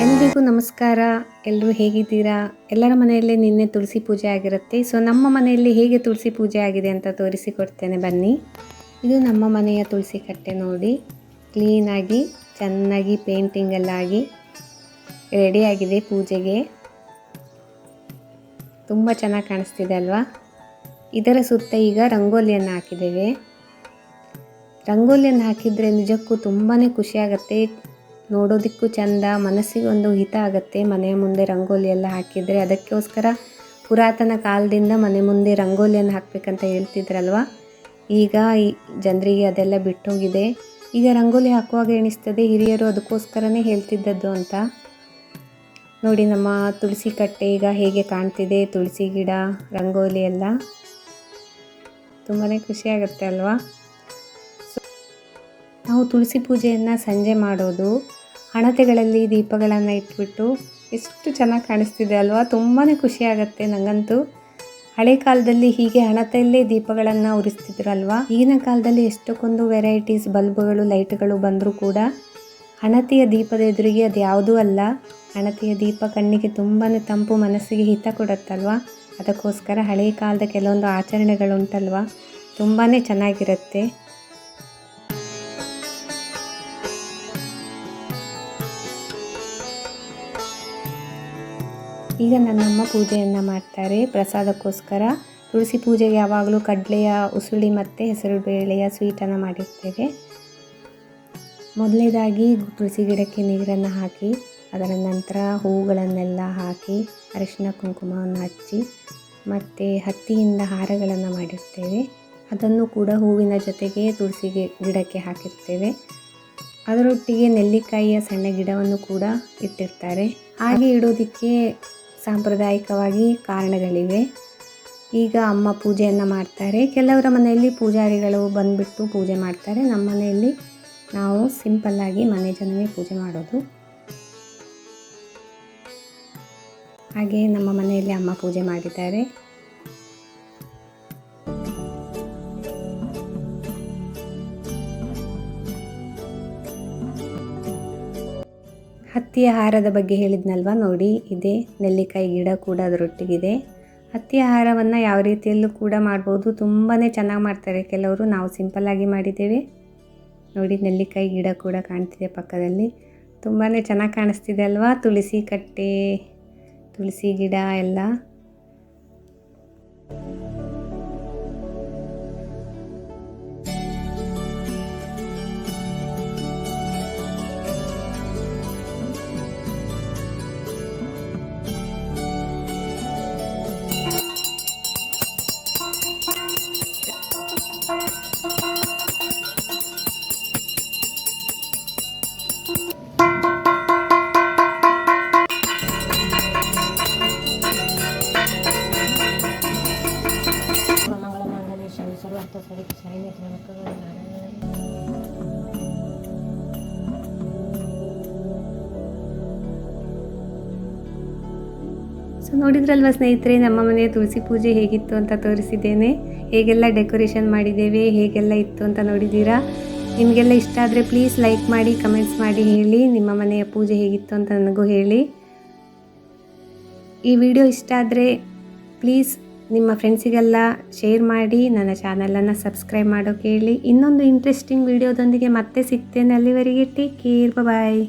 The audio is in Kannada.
ಎಲ್ರಿಗೂ ನಮಸ್ಕಾರ. ಎಲ್ಲರೂ ಹೇಗಿದ್ದೀರಾ? ಎಲ್ಲರ ಮನೆಯಲ್ಲಿ ನಿನ್ನೆ ತುಳಸಿ ಪೂಜೆ ಆಗಿರುತ್ತೆ. ಸೊ, ನಮ್ಮ ಮನೆಯಲ್ಲಿ ಹೇಗೆ ತುಳಸಿ ಪೂಜೆ ಆಗಿದೆ ಅಂತ ತೋರಿಸಿಕೊಡ್ತೇನೆ. ಬನ್ನಿ. ಇದು ನಮ್ಮ ಮನೆಯ ತುಳಸಿ ಕಟ್ಟೆ ನೋಡಿ. ಕ್ಲೀನಾಗಿ ಚೆನ್ನಾಗಿ ಪೇಂಟಿಂಗ್ ಎಲ್ಲ ಆಗಿ ರೆಡಿಯಾಗಿದೆ ಪೂಜೆಗೆ. ತುಂಬ ಚೆನ್ನಾಗಿ ಕಾಣಿಸ್ತಿದೆ ಅಲ್ವಾ? ಇದರ ಸುತ್ತ ಈಗ ರಂಗೋಲಿಯನ್ನು ಹಾಕಿದ್ದೇವೆ. ರಂಗೋಲಿಯನ್ನು ಹಾಕಿದರೆ ನಿಜಕ್ಕೂ ತುಂಬಾ ಖುಷಿಯಾಗತ್ತೆ ನೋಡೋದಕ್ಕೂ ಚಂದ ಮನಸ್ಸಿಗೆ ಒಂದು ಹಿತ ಆಗುತ್ತೆ. ಮನೆಯ ಮುಂದೆ ರಂಗೋಲಿ ಎಲ್ಲ ಹಾಕಿದರೆ ಅದಕ್ಕೋಸ್ಕರ ಪುರಾತನ ಕಾಲದಿಂದ ಮನೆ ಮುಂದೆ ರಂಗೋಲಿಯನ್ನು ಹಾಕಬೇಕಂತ ಹೇಳ್ತಿದ್ರಲ್ವ? ಈಗ ಈ ಜನರಿಗೆ ಅದೆಲ್ಲ ಬಿಟ್ಟೋಗಿದೆ. ಈಗ ರಂಗೋಲಿ ಹಾಕುವಾಗ ಎಣಿಸ್ತದೆ, ಹಿರಿಯರು ಅದಕ್ಕೋಸ್ಕರನೇ ಹೇಳ್ತಿದ್ದದ್ದು ಅಂತ. ನೋಡಿ ನಮ್ಮ ತುಳಸಿ ಕಟ್ಟೆ ಈಗ ಹೇಗೆ ಕಾಣ್ತಿದೆ, ತುಳಸಿ ಗಿಡ, ರಂಗೋಲಿ ಎಲ್ಲ. ತುಂಬಾ ಖುಷಿಯಾಗುತ್ತೆ ಅಲ್ವಾ? ನಾವು ತುಳಸಿ ಪೂಜೆಯನ್ನು ಸಂಜೆ ಮಾಡೋದು. ಹಣತೆಗಳಲ್ಲಿ ದೀಪಗಳನ್ನು ಇಟ್ಬಿಟ್ಟು ಎಷ್ಟು ಚೆನ್ನಾಗಿ ಕಾಣಿಸ್ತಿದೆ ಅಲ್ವಾ? ತುಂಬಾ ಖುಷಿಯಾಗತ್ತೆ ನನಗಂತೂ ಹಳೆ ಕಾಲದಲ್ಲಿ ಹೀಗೆ ಹಣತೆಯಲ್ಲೇ ದೀಪಗಳನ್ನು ಉರಿಸ್ತಿದ್ರಲ್ವಾ? ಈಗಿನ ಕಾಲದಲ್ಲಿ ಎಷ್ಟಕ್ಕೊಂದು ವೆರೈಟೀಸ್ ಬಲ್ಬ್ಗಳು, ಲೈಟ್ಗಳು ಬಂದರೂ ಕೂಡ ಹಣತೆಯ ದೀಪದ ಎದುರಿಗೆ ಅದು ಯಾವುದೂ ಅಲ್ಲ. ಹಣತೆಯ ದೀಪ ಕಣ್ಣಿಗೆ ತುಂಬಾ ತಂಪು, ಮನಸ್ಸಿಗೆ ಹಿತ ಕೊಡುತ್ತಲ್ವಾ? ಅದಕ್ಕೋಸ್ಕರ ಹಳೆಯ ಕಾಲದ ಕೆಲವೊಂದು ಆಚರಣೆಗಳುಂಟಲ್ವ? ತುಂಬಾ ಚೆನ್ನಾಗಿರುತ್ತೆ. ಈಗ ನನ್ನಮ್ಮ ಪೂಜೆಯನ್ನು ಮಾಡ್ತಾರೆ ಪ್ರಸಾದಕ್ಕೋಸ್ಕರ. ತುಳಸಿ ಪೂಜೆಗೆ ಯಾವಾಗಲೂ ಕಡಲೆಯ, ಉಸುಳಿ ಮತ್ತು ಹೆಸರು ಬೇಳೆಯ ಸ್ವೀಟನ್ನು ಮಾಡಿರ್ತೇವೆ. ಮೊದಲನೇದಾಗಿ ತುಳಸಿ ಗಿಡಕ್ಕೆ ನೀರನ್ನು ಹಾಕಿ, ಅದರ ನಂತರ ಹೂವುಗಳನ್ನೆಲ್ಲ ಹಾಕಿ, ಅರಿಶಿನ ಕುಂಕುಮವನ್ನು ಹಚ್ಚಿ, ಮತ್ತು ಹತ್ತಿಯಿಂದ ಹಾರಗಳನ್ನು ಮಾಡಿರ್ತೇವೆ. ಅದನ್ನು ಕೂಡ ಹೂವಿನ ಜೊತೆಗೆ ತುಳಸಿ ಗಿಡಕ್ಕೆ ಹಾಕಿರ್ತೇವೆ. ಅದರೊಟ್ಟಿಗೆ ನೆಲ್ಲಿಕಾಯಿಯ ಸಣ್ಣ ಗಿಡವನ್ನು ಕೂಡ ಇಟ್ಟಿರ್ತಾರೆ. ಹಾಗೆ ಇಡೋದಕ್ಕೆ ಸಾಂಪ್ರದಾಯಿಕವಾಗಿ ಕಾರಣಗಳಿವೆ. ಈಗ ಅಮ್ಮ ಪೂಜೆಯನ್ನು ಮಾಡ್ತಾರೆ. ಕೆಲವರ ಮನೆಯಲ್ಲಿ ಪೂಜಾರಿಗಳು ಬಂದುಬಿಟ್ಟು ಪೂಜೆ ಮಾಡ್ತಾರೆ. ನಮ್ಮ ಮನೆಯಲ್ಲಿ ನಾವು ಸಿಂಪಲ್ಲಾಗಿ ಮನೆ ಜನವೇ ಪೂಜೆ ಮಾಡೋದು. ಹಾಗೆ ನಮ್ಮ ಮನೆಯಲ್ಲಿ ಅಮ್ಮ ಪೂಜೆ ಮಾಡಿದ್ದಾರೆ. ಹತ್ತಿಯ ಹಾರದ ಬಗ್ಗೆ ಹೇಳಿದ್ನಲ್ವ ನೋಡಿ, ಇದೆ. ನೆಲ್ಲಿಕಾಯಿ ಗಿಡ ಕೂಡ ಅದರೊಟ್ಟಿಗಿದೆ. ಹತ್ತಿಯ ಆಹಾರವನ್ನು ಯಾವ ರೀತಿಯಲ್ಲೂ ಕೂಡ ಮಾಡ್ಬೋದು. ತುಂಬಾ ಚೆನ್ನಾಗಿ ಮಾಡ್ತಾರೆ ಕೆಲವರು. ನಾವು ಸಿಂಪಲ್ಲಾಗಿ ಮಾಡಿದ್ದೇವೆ. ನೋಡಿ, ನೆಲ್ಲಿಕಾಯಿ ಗಿಡ ಕೂಡ ಕಾಣ್ತಿದೆ ಪಕ್ಕದಲ್ಲಿ. ತುಂಬಾ ಚೆನ್ನಾಗಿ ಕಾಣಿಸ್ತಿದೆ ಅಲ್ವಾ? ತುಳಸಿ ಕಟ್ಟೆ, ತುಳಸಿ ಗಿಡ ಎಲ್ಲ. ಶನಿ ಸರಿ ನಾರಾಯಣ ಸೊ ನೋಡಿದ್ರಲ್ವ ಸ್ನೇಹಿತರೆ, ನಮ್ಮ ಮನೆಯ ತುಳಸಿ ಪೂಜೆ ಹೇಗಿತ್ತು ಅಂತ ತೋರಿಸಿದ್ದೇನೆ. ಹೇಗೆಲ್ಲ ಡೆಕೋರೇಷನ್ ಮಾಡಿದ್ದೇವೆ, ಹೇಗೆಲ್ಲ ಇತ್ತು ಅಂತ ನೋಡಿದ್ದೀರಾ? ನಿಮಗೆಲ್ಲ ಇಷ್ಟ ಆದರೆ ಪ್ಲೀಸ್ ಲೈಕ್ ಮಾಡಿ ಕಮೆಂಟ್ಸ್ ಮಾಡಿ ಹೇಳಿ, ನಿಮ್ಮ ಮನೆಯ ಪೂಜೆ ಹೇಗಿತ್ತು ಅಂತ ನನಗೂ ಹೇಳಿ. ಈ ವಿಡಿಯೋ ಇಷ್ಟ ಆದರೆ ಪ್ಲೀಸ್ ನಿಮ್ಮ ಫ್ರೆಂಡ್ಸಿಗೆಲ್ಲ ಶೇರ್ ಮಾಡಿ, ನನ್ನ ಚಾನಲನ್ನು ಸಬ್ಸ್ಕ್ರೈಬ್ ಮಾಡೋಕೆ ಹೇಳಿ ಇನ್ನೊಂದು ಇಂಟ್ರೆಸ್ಟಿಂಗ್ ವಿಡಿಯೋದೊಂದಿಗೆ ಮತ್ತೆ ಸಿಗ್ತೇನೆ. ಅಲ್ಲಿವರೆಗೆ ಟೇಕ್ ಕೇರ್ ಬಾಯ್